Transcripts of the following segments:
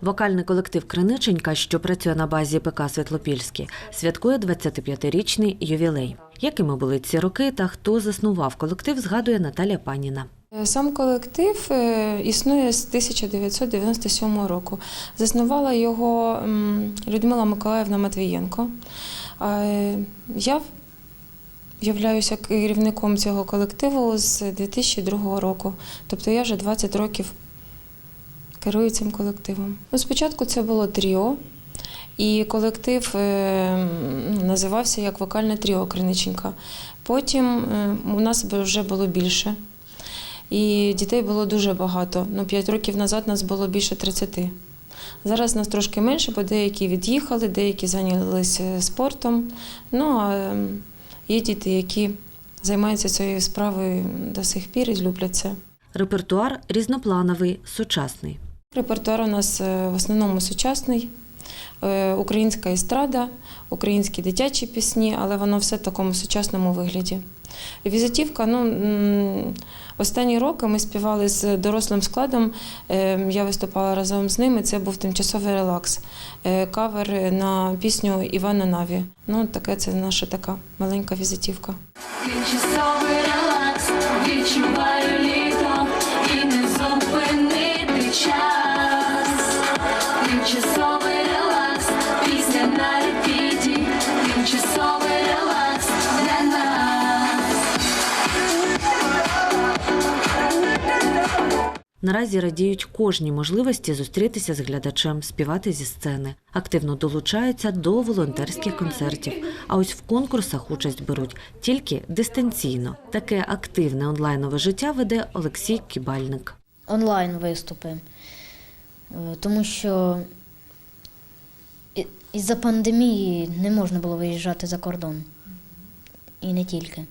Вокальний колектив Криниченька, що працює на базі ПК Світлопільський, святкує 25-річний ювілей. Якими були ці роки та хто заснував колектив, згадує Наталя Паніна. Сам колектив е, існує з 1997 року. Заснувала його Людмила Миколаївна Матвієнко. Е, Я являюся керівником цього колективу з 2002 року. Тобто я вже 20 років керую цим колективом. Ну, спочатку це було тріо, і колектив е, називався як вокальне тріо Криниченька. Потім е, у нас вже було більше. І дітей було дуже багато. Ну, 5 років назад нас було більше 30. Зараз нас трошки менше, бо деякі від'їхали, деякі зайнялися спортом. Ну, а ем, є діти, які займаються цією справою до сих пір і люблять це. Репертуар різноплановий, сучасний. Репертуар у нас е, в основному сучасний, е, українська естрада, українські дитячі пісні, але воно все в такому сучасному вигляді. Візитівка, ну останні роки ми співали з дорослим складом. е, Я виступала разом з ними. Це був тимчасовий релакс, кавер на пісню Івана Наві. Ну, таке це наша така маленька візитівка. Тимчасовий релакс, Наразі радіють кожній можливості зустрітися з глядачем, співати зі сцени. Активно долучаються до волонтерських концертів. А ось в конкурсах участь беруть тільки дистанційно. Таке активне онлайнове життя веде Олексій Кібальник. онлайн виступи, Е, тому що із-за пандемії не можна було виїжджати за кордон. І не тільки.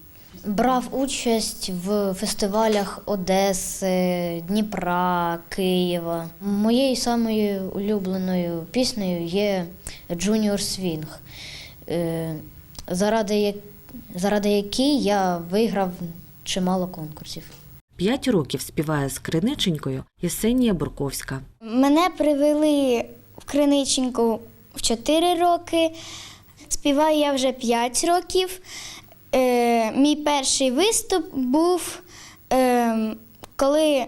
Брав участь в фестивалях Одеси, Дніпра, Києва. Моєю самою улюбленою піснею є Junior Swing, е, заради, заради якій я виграв чимало конкурсів. П'ять років співає з криниченькою Єсенія Бурковська. Мене привели в Криниченьку в 4 роки. Співаю я вже 5 років. Е, мій перший виступ був, е, коли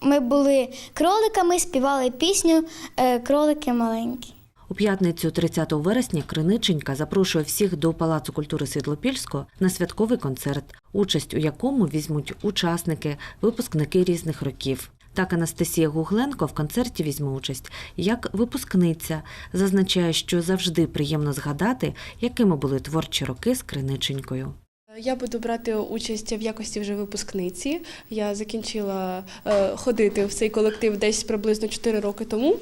ми були кроликами, співали пісню е, Кролики маленькі. У п'ятницю 30 вересня Криниченька запрошує всіх до Палацу культури Світлопільського на святковий концерт, участь у якому візьмуть учасники, випускники різних років. Так Анастасія Гугленко в концерті візьме участь як випускниця. Зазначає, що завжди приємно згадати, якими були творчі роки з Криниченькою. Я буду брати участь в якості вже випускниці. Я закінчила е, ходити в цей колектив десь приблизно 4 роки тому.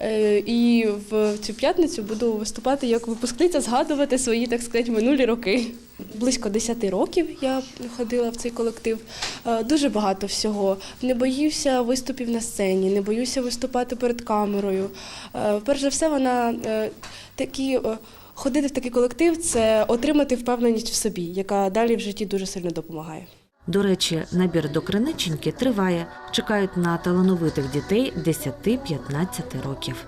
Е, і в цю п'ятницю буду виступати як випускниця, згадувати свої, так сказати, минулі роки. Близько 10 років я ходила в цей колектив. Е, дуже багато всього. Не боюся виступів на сцені, не боюся виступати перед камерою. Перш за все, вона такі. Ходити в такий колектив це отримати впевненість в собі, яка далі в житті дуже сильно допомагає. До речі, набір до Криниченьки триває. Чекають на талановитих дітей 10-15 років.